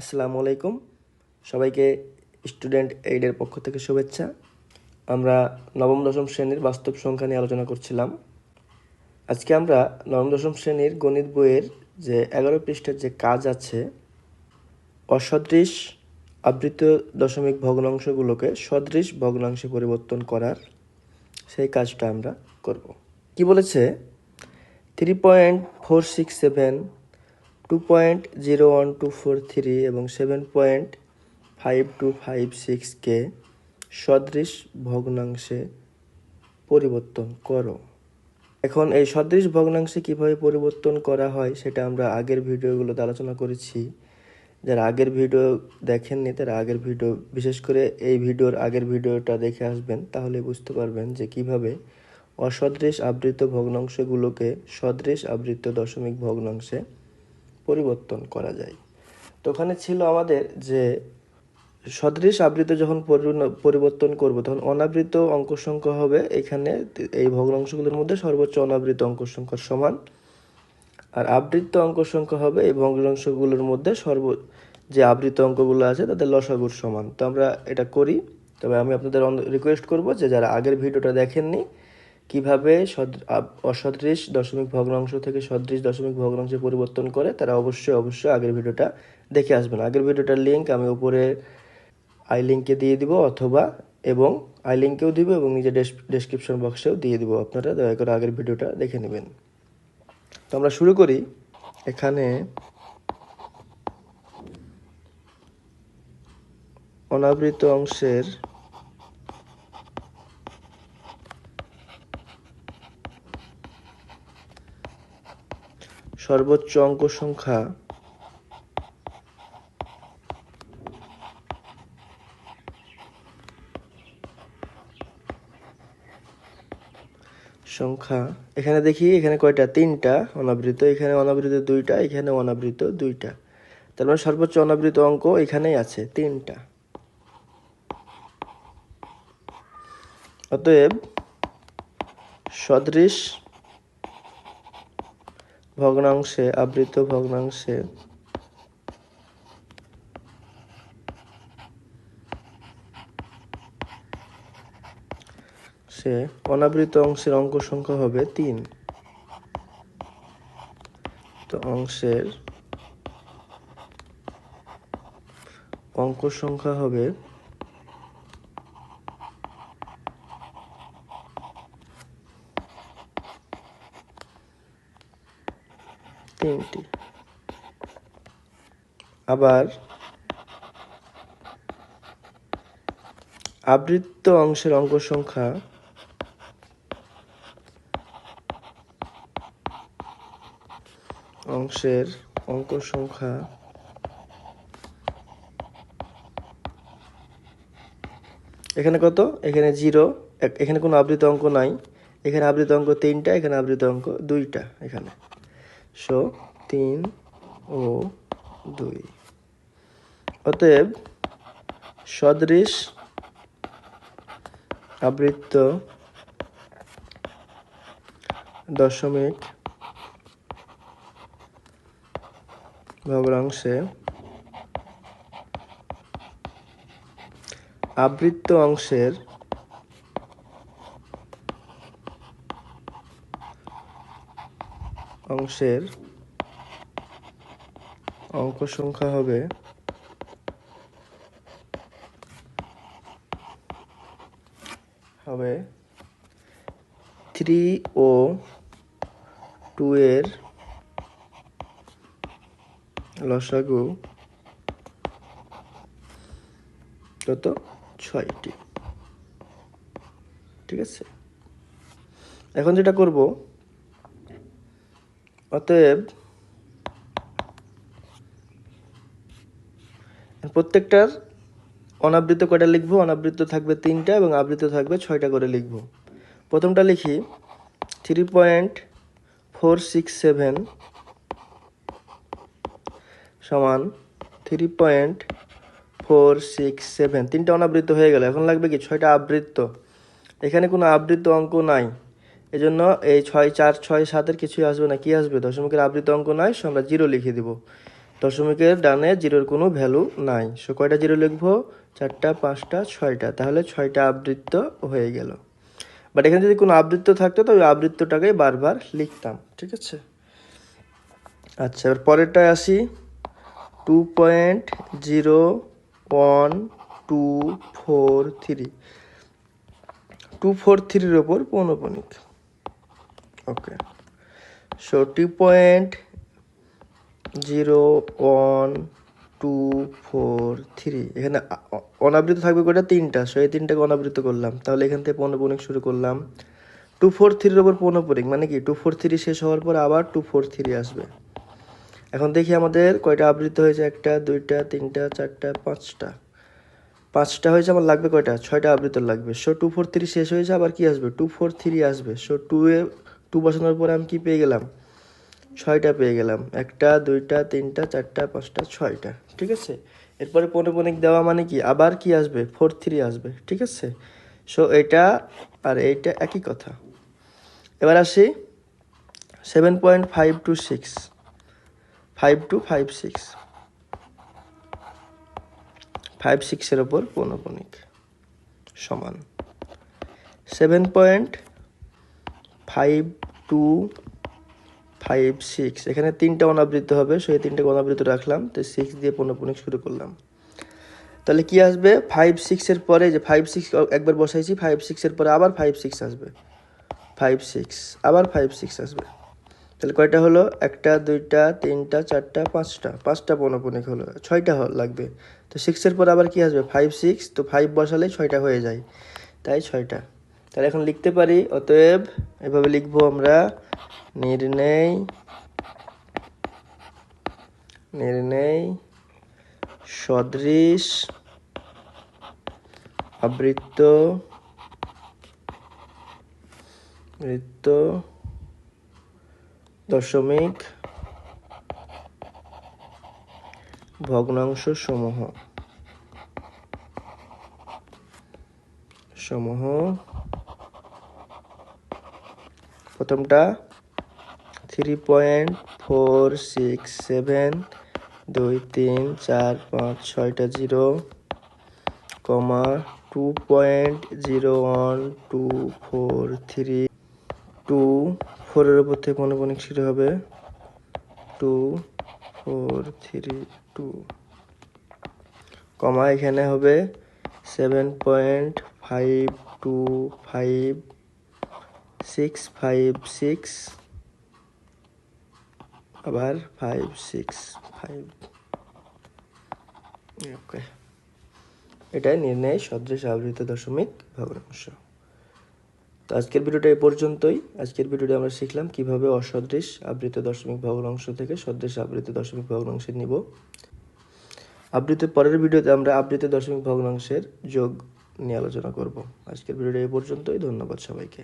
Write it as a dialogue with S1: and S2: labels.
S1: আসসালামু আলাইকুম। সবাইকে স্টুডেন্ট এইডের পক্ষ থেকে শুভেচ্ছা। আমরা নবম, দশম শ্রেণির বাস্তব সংখ্যা নিয়ে আলোচনা করছিলাম। আজকে আমরা নবম, দশম শ্রেণির গণিত বইয়ের যে এগারো পৃষ্ঠার যে কাজ আছে, অসদৃশ আবৃত দশমিক ভগ্নাংশগুলোকে সদৃশ ভগ্নাংশে পরিবর্তন করার সেই কাজটা আমরা করব। কি বলেছে? Three point four six seven two point zero one two four three এবং seven point five two five সিক্সকে সদৃশ ভগ্নাংশে পরিবর্তন করো। এখন এই সদৃশ ভগ্নাংশে কীভাবে পরিবর্তন করা হয় সেটা আমরা আগের ভিডিওগুলোতে আলোচনা করেছি। যারা আগের ভিডিও দেখেননি, তারা আগের ভিডিও, বিশেষ করে এই ভিডিওর আগের ভিডিওটা দেখে আসবেন, তাহলে বুঝতে পারবেন যে কীভাবে অসদৃশ আবৃত ভগ্নাংশগুলোকে সদৃশ আবৃত দশমিক ভগ্নাংশে পরিবর্তন করা যায়। তো ওখানে ছিল আমাদের যে সদৃশ আবৃত যখন পরিবর্তন করব, তখন অনাবৃত অঙ্ক সংখ্যা হবে এখানে, এই ভগ্নাংশগুলোর মধ্যে সর্বোচ্চ অনাবৃত অঙ্ক সংখ্যার সমান। আর আবৃত অঙ্ক সংখ্যা হবে এই ভগ্নাংশগুলোর মধ্যে সর্ব, যে আবৃত অঙ্কগুলো আছে তাদের লসাগুর সমান। তো আমরা এটা করি। তবে আমি আপনাদের রিকোয়েস্ট করব যে যারা আগের ভিডিওটা দেখেননি কীভাবে সদ- অসদৃশ দশমিক ভগ্নাংশ থেকে সদৃশ দশমিক ভগ্নাংশে পরিবর্তন করে তারা অবশ্যই অবশ্যই আগের ভিডিওটা দেখে আসবেন। আগের ভিডিওটার লিঙ্ক আমি উপরে আই লিঙ্কে দিয়ে দিব, অথবা এবং আই লিঙ্কেও দিব এবং নিজের ডেসক্রিপশন বক্সেও দিয়ে দিব। আপনারা দয়া করে আগের ভিডিওটা দেখে নেবেন। তো আমরা শুরু করি। এখানে অনাবৃত অংশের সর্বোচ্চ অঙ্ক সংখ্যা সংখ্যা, এখানে দেখি, এখানে কয়টা? তিনটা, অনাবৃত। এখানে অনাবৃত দুইটা, এখানে অনাবৃত দুইটা। তার মানে সর্বোচ্চ অনাবৃত অঙ্ক এখানেই আছে, তিনটা। অতএব সদৃশ ভগ্নাংশে, আবৃত ভগ্নাংশে। সে অনাবৃত অংশের অঙ্ক সংখ্যা হবে তিন। তো অংশের অঙ্ক সংখ্যা হবে তিনটি। আবার আবৃত্ত অংশের অঙ্ক সংখ্যা অংশের অঙ্ক সংখ্যা এখানে কত? এখানে জিরো। এখানে কোনো আবৃত অঙ্ক নাই। এখানে আবৃত অঙ্ক তিনটা, এখানে আবৃত অঙ্ক দুইটা এখানে। সো তিন ও দুই। অতএব সদৃশ আবৃত্ত দশমিক ভগ্নাংশে আবৃত্ত অংশের অংশের অঙ্ক সংখ্যা হবে হবে থ্রি ও টু এর লসাগু কত? ছয়টি। ঠিক আছে? এখন যেটা করব অতএব প্রত্যেকটার অনাবৃত কয়টা লিখব? অনাবৃত থাকবে তিনটা এবং আবৃত থাকবে ছয়টা করে লিখব। প্রথমটা লিখি three point four six seven সমান three point four six seven তিনটা অনাবৃত হয়ে গেল। এখন লাগবে কি? ছয়টা আবৃত্ত। এখানে কোনো আবৃত্ত অঙ্ক নাই। এজন্য এই ছয় চার ছয় সাতের কিছুই আসবে না। কি আসবে? দশমিকের আবৃত অঙ্ক নাই, সো আমরা জিরো লিখে দিব। দশমিকের ডানে জিরোর কোনো ভ্যালু নাই। সো কয়টা জিরো লিখব? চারটা, পাঁচটা, ছয়টা। তাহলে ছয়টা আবৃত্ত হয়ে গেল। বাট এখানে যদি কোনো আবৃত্ত থাকতো, তো ওই আবৃত্তটাকেই বারবার লিখতাম। ঠিক আছে? আচ্ছা এবার পরেরটায় আসি। Two point zero one two four three. Two four থ্রির ওপর পৌনপনিক। টু ফোর থ্রি এখানে আ- অ- অনাবৃত থাকবে কয়টা? তিনটা। সো এই তিনটাকে অনাবৃত করলাম। তাহলে এখান থেকে পৌনপনিক শুরু করলাম। টু ফোর থ্রির ওপর পৌনপনিক মানে কি? টু ফোর থ্রি শেষ হওয়ার পর আবার টু ফোর থ্রি আসবে। এখন দেখি আমাদের কয়টা আবৃত হয়েছে? একটা, দুইটা, তিনটা, চারটা, পাঁচটা। পাঁচটা হয়েছে আমার লাগবে কয়টা? ছয়টা আবৃত লাগবে। সো টু ফোর থ্রি শেষ হয়েছে, আবার কি আসবে? টু ফোর থ্রি আসবে। সো টু এ টু বসানোর পরে আমি কি পেয়ে গেলাম? ছয়টা পেয়ে গেলাম। একটা, দুইটা, তিনটা, চারটা, পাঁচটা, ছয়টা। ঠিক আছে? এরপরে পৌনপনিক দেওয়া মানে কি? আবার কি আসবে? ফোর থ্রি আসবে। ঠিক আছে? সো এটা আর এইটা একই কথা। এবার আসি। Seven point five two six. Five two five six. Five সিক্সের ওপর পৌনপনিক সমান। Seven point five two five six এখানে তিনটা অনাবৃত হবে সেই তিনটাকে অনাবৃত রাখলাম। তো সিক্স দিয়ে পৌনপনিক শুরু করলাম। তাহলে কি আসবে? ফাইভ সিক্সের পরে যে ফাইভ সিক্স একবার বসাইছি ফাইভ সিক্সের পরে আবার ফাইভ সিক্স আসবে। ফাইভ সিক্স আবার ফাইভ সিক্স আসবে। তাহলে কয়টা হলো? একটা, দুইটা, তিনটা, চারটা, পাঁচটা। পাঁচটা পৌনপনিক হলো। ছয়টা লাগবে। তো সিক্সের পর আবার কি আসবে? ফাইভ সিক্স তো ফাইভ বসালে ছয়টা হয়ে যায়। তাই ছয়টা। তাহলে এখন লিখতে পারি, অতএব এভাবে লিখব আমরা নির্ণয় নির্ণয় সদৃশ আবৃত্ত, বৃত্ত দশমিক ভগ্নাংশ সমূহ সমূহ প্রথমটা three point four six seven দুই, তিন, চার, পাঁচ, ছয়টা zero comma two point zero one two four three two ফোরের উপর থেকে পৌনপনিক শুরু হবে two four three two comma এখানে হবে seven point five two five six five six আবার ফাইভ সিক্স ফাইভ ওকে এটাই নির্ণয় সদৃশ আবৃত দশমিক ভগ্নাংশ তো আজকের ভিডিওটা এই পর্যন্তই। আজকের ভিডিওতে আমরা শিখলাম কীভাবে অসদৃশ আবৃত দশমিক ভগ্নাংশ থেকে সদৃশ আবৃত দশমিক ভগ্নাংশে নিব। আবৃত পরের ভিডিওতে আমরা আবৃত দশমিক ভগ্নাংশের যোগ নিয়ে আলোচনা করব। আজকের ভিডিওটা এই পর্যন্তই। ধন্যবাদ সবাইকে।